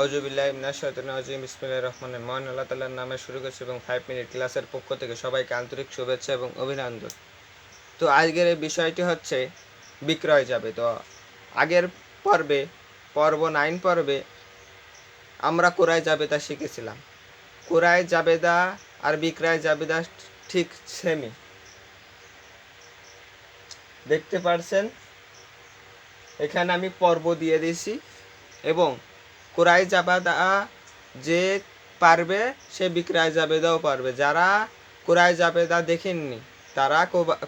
আউজুবিল্লাহ ইমনাশ আজিম বিসমিল্লাহ রহমান মহান আল্লাহ তাল্লার নামে শুরু করছি এবং ফাইভ মিনিট ক্লাসের পক্ষ থেকে সবাইকে আন্তরিক শুভেচ্ছা এবং অভিনন্দন। তো আজকের এই বিষয়টি হচ্ছে বিক্রয় যাবে তো আগের পর্বে, পর্ব নাইন পর্বে আমরা কোরআয় জাবেদা শিখেছিলাম। কোরআয় জাবেদা আর বিক্রয় জাবেদা ঠিক সেমই দেখতে পারছেন? এখানে আমি পর্ব দিয়ে দিয়েছি এবং কোরআই জাবেদা যে পারবে সে বিক্রয় জাবেদাও পারবে। যারা কোরআই জাবেদা দেখেননি, তারা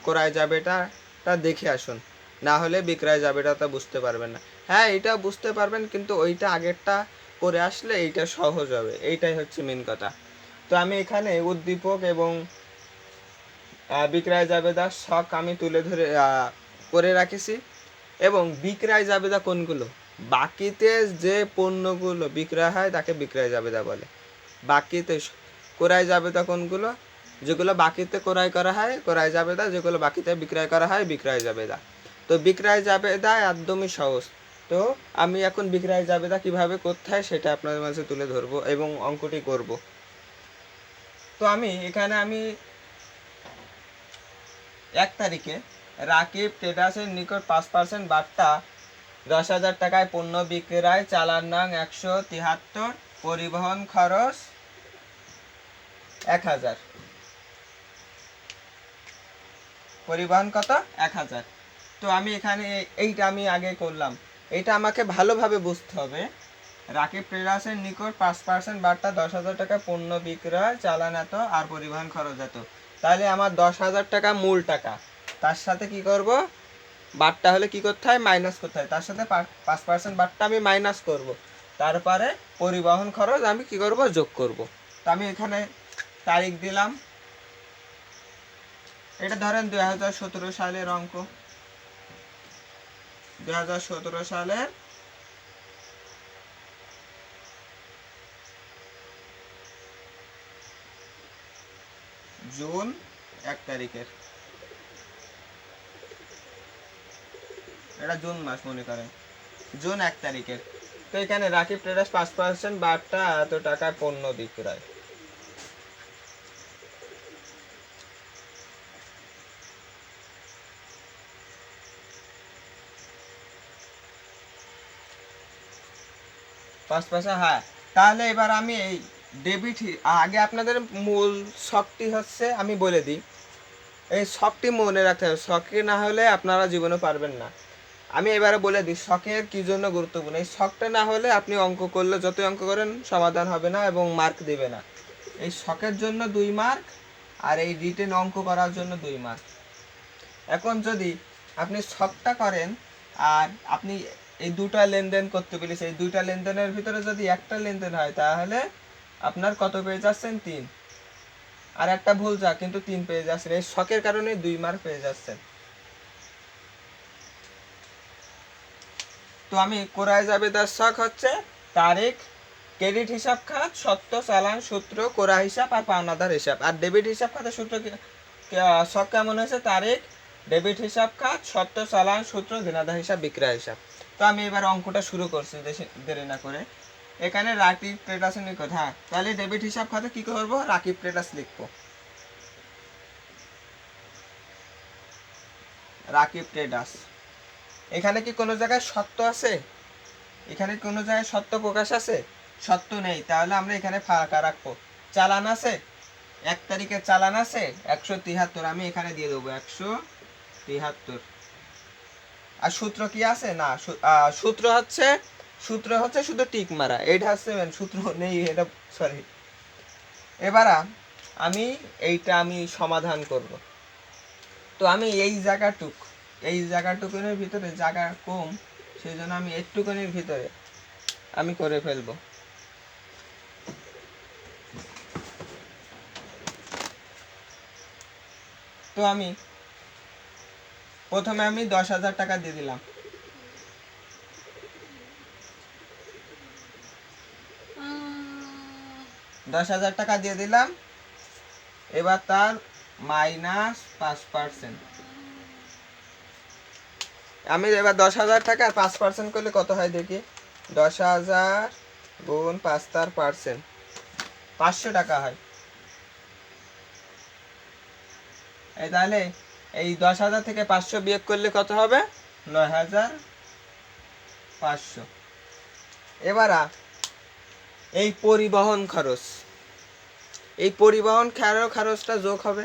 কোরআই জাবেদাটা দেখে আসুন। না হলে বিক্রয় জাবেদাটা বুঝতে পারবেন না। হ্যাঁ এটা বুঝতে পারবেন, কিন্তু ওইটা আগেরটা করে আসলে এইটা সহজ হবে। এইটাই হচ্ছে মেন কথা। তো আমি এখানে উদ্দীপক এবং বিক্রয় জাবেদার শখ আমি তুলে ধরে করে রাখেছি। এবং বিক্রয় জাবেদা কোনগুলো? বাকিতে যে পণ্যগুলো বিক্রয় হয়, তাকে বিক্রয় জাবেদা বলে। বাকিতে ক্রয় জাবেদা কোনগুলো? যেগুলো বাকিতে ক্রয় করা হয়, ক্রয় জাবেদা। যেগুলো বাকিতে বিক্রয় করা হয়, বিক্রয় জাবেদা। তো বিক্রয় জাবেদা একদমই সহজ। তো আমি এখন বিক্রয় জাবেদা কীভাবে করতে সেটা আপনাদের মাঝে তুলে ধরবো এবং অঙ্কটি করব। তো আমি, এখানে আমি এক তারিখে রাকিব ট্রেডার্সের নিকট পাঁচ পার্সেন্ট বার্তা দশ হাজার টাকায় পণ্য বিক্রয়, চালান নাং একশো তিয়াত্তর পরিবহন খরচ এক হাজার। পরিবহন কত? এক হাজার। তো আমি এখানে এই- এইটা আমি আগে করলাম। এটা আমাকে ভালোভাবে বুঝতে হবে। রাকিব ট্রেডার্সের নিকট পাঁচ পার্সেন্ট বার্তা, দশ হাজার টাকা পণ্য বিক্রয়, চালান এত আর পরিবহন খরচ এত। তাহলে আমার দশ হাজার টাকা মূল টাকা। তার সাথে কি করব? বারটা হলে কি করতে হয়? মাইনাস করতে হয়। তার সাথে পাঁচ পার্সেন্ট বারটা আমি মাইনাস করব। তারপরে পরিবহন খরচ আমি কি করব? যোগ করব। তো আমি এখানে তারিখ দিলাম। এটা ধরেন দুই হাজার সতেরো সালের অঙ্ক। দুই হাজার সতেরো সালের জুন এক তারিখের। এটা জুন মাস মনে করেন। জুন এক তারিখের। তো এখানে রাকিব ট্রেডার্স পাঁচ পার্সেন্ট বারটা এত টাকায় পণ্য বিক্রয়। পাঁচ পয়সা হ্যাঁ। তাহলে এবার আমি এই ডেবিট আগে আপনাদের মূল শখটি হচ্ছে আমি বলে দিই। এই শখটি মনে রাখতে হবে। শখে না হলে আপনারা জীবনে পারবেন না। আমি এবারে বলে দিই, শখের কি জন্য গুরুত্বপূর্ণ? এই শখটা না হলে আপনি অঙ্ক করলে, যতই অঙ্ক করেন, সমাধান হবে না এবং মার্ক দেবে না। এই শখের জন্য দুই মার্ক আর এই রিটেন অঙ্ক করার জন্য দুই মার্ক এখন যদি আপনি শখটা করেন আর আপনি এই দুটা লেনদেন করতে পেরেছেন এই দুইটা লেনদেনের ভিতরে যদি একটা লেনদেন হয়, তাহলে আপনার কত পেয়ে যাচ্ছেন? তিন। আর একটা ভুল যা, কিন্তু তিন পেয়ে যাচ্ছেন। এই শখের কারণে দুই মার্ক পেয়ে যাচ্ছেন। তো আমি কোরআয় জাবেদার শখ হচ্ছে তারিখ, ক্রেডিট হিসাব খাত, সত্য, চালান, সূত্র, কোরা হিসাব আর পাওনাদার হিসাব। আর ডেবিট হিসাব খাতের সূত্র শখ কেমন হয়েছে? তারিখ, ডেবিট হিসাব খাত, সত্য, চালান, সূত্র দেনাদার হিসাব, বিক্রয় হিসাব। তো আমি এবার অঙ্কটা শুরু করছি দেরি না করে। এখানে রাকিব ট্রেডার্স নিকট হ্যাঁ তাহলে ডেবিট হিসাব খাতে কি করব? রাকিব ট্রেডার্স লিখব। রাকিব ট্রেডার্স এখানে কি কোনো জায়গায় সত্য আছে? এখানে কোনো জায়গায় সত্য প্রকাশ আছে? সত্য নেই। তাহলে আমরা এখানে ফাঁকা রাখব। চালান আছে? এক তারিখে চালান আছে? একশো তিহাত্তর। আমি এখানে দিয়ে দেবো। একশো তিহাত্তর। আর সূত্র কি আছে? না সূত্র হচ্ছে সূত্র হচ্ছে শুধু টিক মারা। এটা হচ্ছে সূত্র নেই, এটা সরি এবার আমি এইটা আমি সমাধান করব। তো আমি এই জায়গাটুক এই জায়গাটুকুনের ভিতরে জায়গা কম সেই জন্য আমি একটুখানির ভিতরে আমি করে ফেলব। তো আমি প্রথমে আমি দশ হাজার টাকা দিয়ে দিলাম। দশ হাজার টাকা দিয়ে দিলাম। এবার তার মাইনাস পাঁচ পার্সেন্ট আমি এবার দশ হাজার টাকা পাঁচ পার্সেন্ট করলে কত হয় দেখি? দশ হাজার গুণ পাঁচ তার পার্সেন্ট পাঁচশো টাকা হয়। এই তাহলে এই দশ হাজার থেকে পাঁচশো বিয়োগ করলে কত হবে? নয় হাজার পাঁচশো। এবার এই পরিবহন খরচ। এই পরিবহন খরচ, খরচটা যোগ হবে।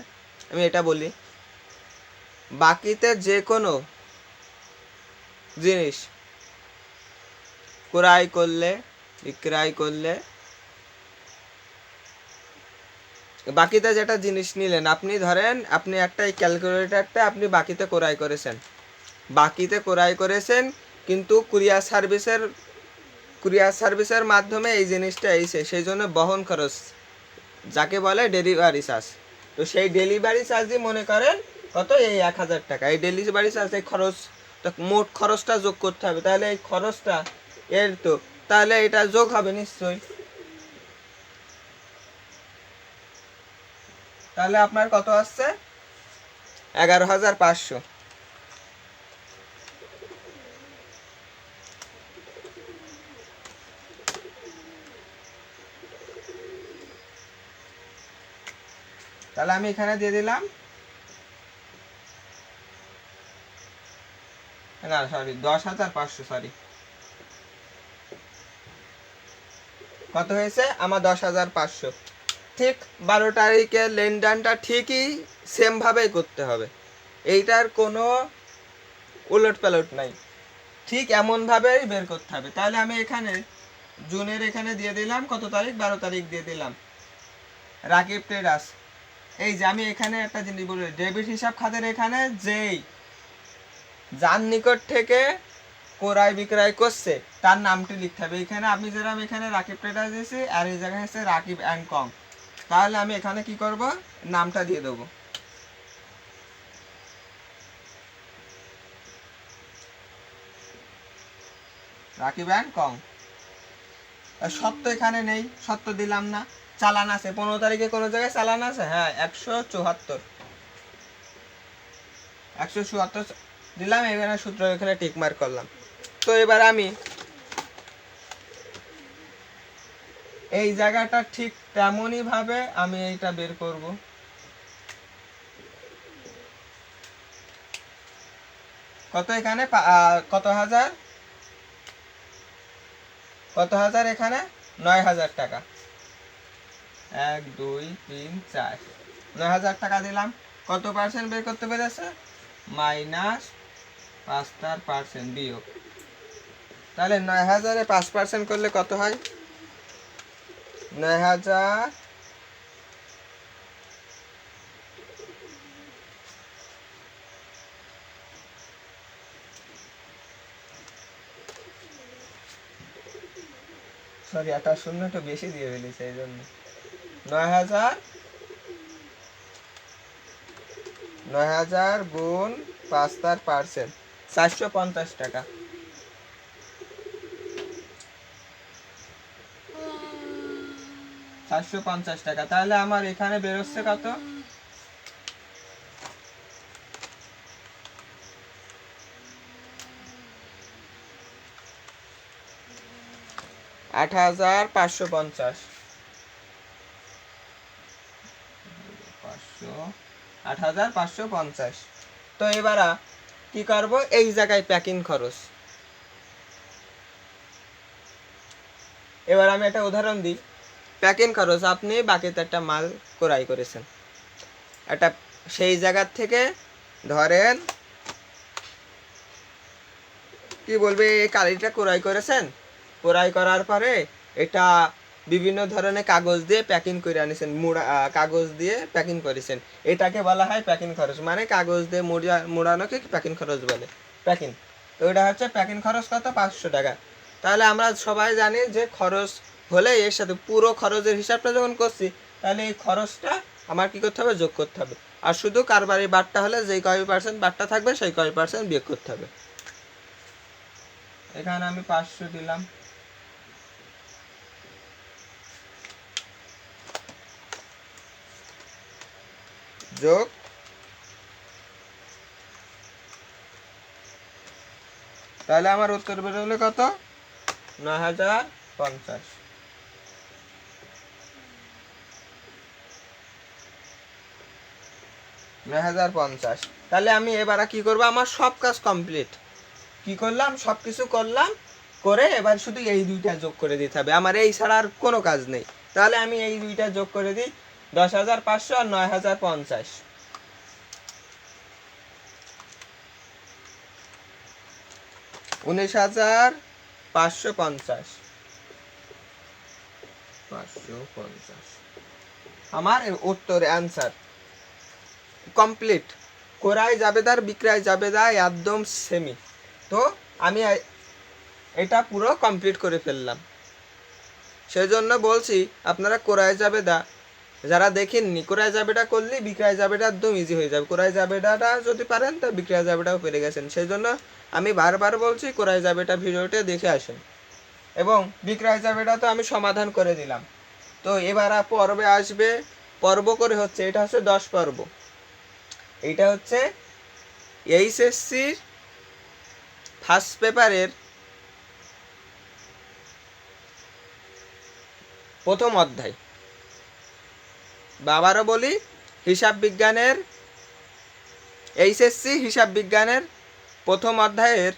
আমি এটা বলি। বাকিতে যে কোনো জিনিস। ক্রয় করলে, বিক্রয় করলে। বাকিতে যেটা জিনিস নিলেন, আপনি ধরেন আপনি একটা এই ক্যালকুলেটরটা আপনি বাকিতে ক্রয় করেছেন। বাকিতে ক্রয় করেছেন, কিন্তু কুরিয়ার সার্ভিসের কুরিয়ার সার্ভিসের মাধ্যমে এই জিনিসটা এসে, সেই জন্য বহন খরচ, যাকে বলে ডেলিভারি চার্জ। তো সেই ডেলিভারি চার্জই মনে করেন কত? এই এক হাজার টাকা। এই ডেলিভারি চার্জ এই খরচ তো মোট খরচটা যোগ করতে হবে। তাহলে এই খরচটা এর তো, তাহলে এটা যোগ হবে নিশ্চয়ই। তাহলে আপনার কত আসছে? এগারো হাজার পাঁচশো। তাহলে আমি এখানে দিয়ে দিলাম। না সরি দশ হাজার পাঁচশো সরি কত হয়েছে? আমার দশ হাজার পাঁচশো। ঠিক বারো তারিখে লেনদেনটা ঠিকই সেমভাবেই করতে হবে। এইটার কোনো উলট পালট নাই। ঠিক এমনভাবেই বের করতে হবে। তাহলে আমি এখানে, জুনের এখানে দিয়ে দিলাম, কত তারিখ? বারো তারিখ দিয়ে দিলাম। রাকিব ট্রেডার্স এই যে আমি এখানে একটা জিনিস বলি ডেবিট হিসাব খাতের এখানে যেই যার নিকট থেকে ক্রয় বিক্রয় করছে, তার নামটি লিখতে হবে। এখানে আমি যেরকম এখানে রাকিব ট্রেডার্স দিয়েছি, আর এই জায়গায় হচ্ছে রাকিব অ্যান্ড কম তাহলে আমি এখানে কি করব? নামটা দিয়ে দেবো। রাকিব অ্যান্ড কম সত্য এখানে নেই সত্য দিলাম না। চালান আছে, পনেরো তারিখে কোনো জায়গায় চালান আছে? হ্যাঁ একশো চুয়াত্তর। একশো চুয়াত্তর দিলাম এখানে সূত্র এখানে টিক মার্ক করলাম। তো এবার আমি এই জায়গাটা ঠিক তেমনই ভাবে আমি এইটা বের করব। কত এখানে? কত হাজার? কত হাজার এখানে? নয় হাজার টাকা। এক, দুই, তিন, চার। নয় হাজার টাকা দিলাম। কত পার্সেন্ট বের করতে পেরেছে? মাইনাস পাঁচ তার পার্সেন্ট বিয়োগ। তাহলে নয় হাজারে পাঁচ পার্সেন্ট করলে কত হয়? নয় হাজার সরি একটা শূন্য একটু বেশি দিয়ে ফেলেছে এই জন্য। নয় হাজার নয় হাজার গুণ পাঁচ তার পার্সেন্ট। চারশো পঞ্চাশ টাকা। চারশো পঞ্চাশ টাকা। তাহলে আমার এখানে বেরোচ্ছে কত? আট হাজার পাঁচশো পঞ্চাশ। পাঁচশো, আট হাজার পাঁচশো পঞ্চাশ। তো এবার কি করব? এই জায়গায় প্যাকিং খরচ। এবার আমি একটা উদাহরণ দিই। প্যাকিং খরচ আপনি বাকিতে একটা মাল ক্রয় করেছেন। একটা সেই জায়গার থেকে ধরেন, কি বলবে, এই কালিটা ক্রয় করেছেন? ক্রয় করার পরে এটা বিভিন্ন ধরনের কাগজ দিয়ে প্যাকিং করে আনিছেন, মুড়া কাগজ দিয়ে প্যাকিং করেছেন। এটাকে বলা হয় প্যাকিং খরচ। মানে কাগজ দিয়ে মুড়া, মুড়ানোকে প্যাকিং খরচ বলে। প্যাকিং তো এটা হচ্ছে প্যাকিং খরচ কত? পাঁচশো টাকা। তাহলে আমরা সবাই জানি যে খরচ হলে এর সাথে পুরো খরচের হিসাবটা যখন করছি, তাহলে এই খরচটা আমার কী করতে হবে? যোগ করতে হবে। আর শুধু কারবারি বারটা হলে যেই কয় পার্সেন্ট বারটা থাকবে, সেই কয় পার্সেন্ট বিয়োগ করতে হবে। এখানে আমি পাঁচশো দিলাম। যোগ তাহলে আমার উত্তর বেরোলে কত? নয় হাজার পঞ্চাশ। হাজার পঞ্চাশ। তাহলে আমি এবার কি করব? আমার সব কাজ কমপ্লিট। কি করলাম? সব কিছু করলাম। করে এবার শুধু এই দুইটা যোগ করে দিতে হবে। আমার এই ছাড়া আর কোনো কাজ নেই। তাহলে আমি এই দুইটা যোগ করে দিই। দশ হাজার পাঁচশো আর নয় হাজার পঞ্চাশ। উনিশ হাজার পাঁচশো পঞ্চাশ। পাঁচশো পঞ্চাশ। আমার উত্তর অ্যান্সার কমপ্লিট কোরাই জাবেদার, বিক্রয় জাবেদা একদম সেমি তো আমি এটা পুরো কমপ্লিট করে ফেললাম। সেই জন্য বলছি, আপনারা কোরাই জাবেদা যারা দেখেন দেখেননি কোরাই জাবেটা করলে বিক্রয় জাবেটা একদম ইজি হয়ে যাবে। কোরাই জাবেটাটা যদি পারেন, তা বিক্রয় জাবেটাও পেরে গেছেন। সেই জন্য আমি বারবার বলছি কোরাই জাবেটা ভিডিওটা দেখে আসেন। এবং বিক্রয় জাবেটা তো আমি সমাধান করে দিলাম। তো এবার পর্বে আসবে, পর্ব করে হচ্ছে, এটা হচ্ছে দশ পর্ব। এইটা হচ্ছে এইচএসসির ফার্স্ট পেপারের প্রথম অধ্যায়। বাবারও বলি, হিসাব বিজ্ঞানের, এইচএসসি হিসাব বিজ্ঞানের প্রথম অধ্যায়ের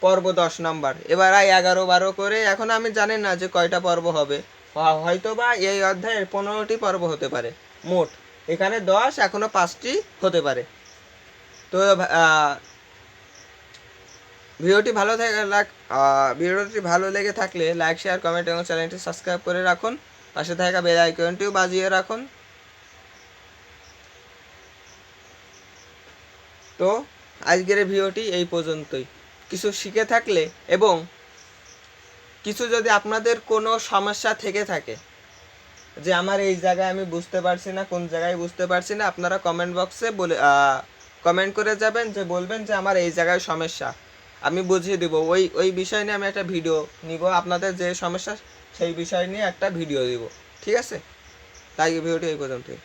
পর্ব দশ নম্বর। এবার আই এগারো বারো করে, এখন আমি জানি না যে কয়টা পর্ব হবে। হয়তো বা এই অধ্যায়ের পনেরোটি পর্ব হতে পারে, মোট। এখানে দশ, এখনও পাঁচটি হতে পারে। তো ভিডিওটি ভালো লাগ- ভিডিওটি ভালো লেগে থাকলে লাইক, শেয়ার, কমেন্ট এবং চ্যানেলটি সাবস্ক্রাইব করে রাখুন। পাশে থাকা বেল আইকনটিও বাজিয়ে রাখুন। তো আজকের ভিডিওটি এই পর্যন্তই। কিছু শিখে থাকলে এবং কিছু যদি আপনাদের কোনো সমস্যা থেকে থাকে, যে আমার এই জায়গায় আমি বুঝতে পারছি না, কোন জায়গায় বুঝতে পারছি না, আপনারা কমেন্ট বক্সে বলে কমেন্ট করে যাবেন, যে বলবেন যে আমার এই জায়গায় সমস্যা। আমি বুঝিয়ে দেবো। ওই ওই বিষয় নিয়ে আমি একটা ভিডিও নিব। আপনাদের যে সমস্যা, সেই বিষয় নিয়ে একটা ভিডিও দিব। ঠিক আছে? তাই ভিডিওটি এই পর্যন্তই।